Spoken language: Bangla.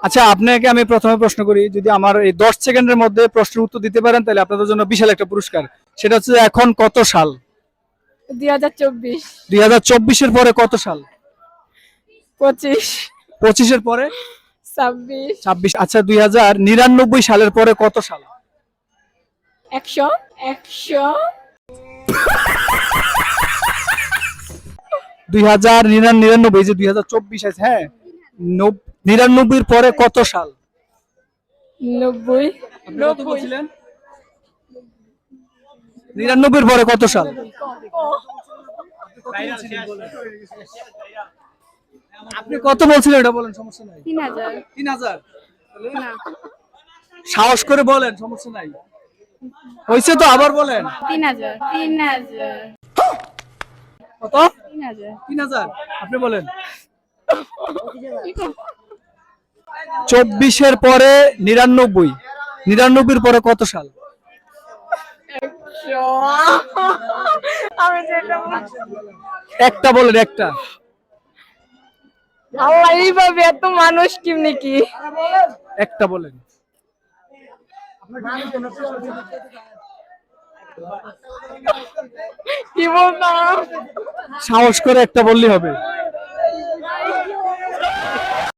আচ্ছা আপনাকে আমি প্রথমে প্রশ্ন করি যদি আমার এই দশ সেকেন্ডের মধ্যে প্রশ্নের উত্তর দিতে পারেন তাহলে আপনাদের জন্য বিশাল একটা পুরস্কার। সেটা হচ্ছে এখন কত সাল? দুই হাজার চব্বিশের পরে কত সাল? পঁচিশ। পঁচিশের পরে? ছাব্বিশ। ছাব্বিশ। আচ্ছা দুই হাজার নিরানব্বই সালের পরে কত সাল? একশো। একশো। দুই হাজার নিরানব্বই যে দুই হাজার চব্বিশ আছে হ্যাঁ? নিরানব্বইয়ের পরে কত সাল? নব্বই। আপনি কত বলছিলেন? নিরানব্বইয়ের পরে কত সাল? আপনি কত বলছিলেন এটা বলেন সমস্যা নাই। তিন হাজার। তিন হাজার? সাহস করে বলেন সমস্যা নাই। হয়েছে তো আবার বলেন। তিন হাজার। তিন হাজার। কত? তিন হাজার। তিন হাজার। আপনি বলেন। চব্বিশের পরে নিরানব্বই। নিরানব্বইয়ের পরে কত সাল। একটা বলেন একটা। আল্লাহ এইভাবে এত মানুষ কেমনি কি একটা বলেন। কি বলতাম? সাহস করে একটা বললেই হবে।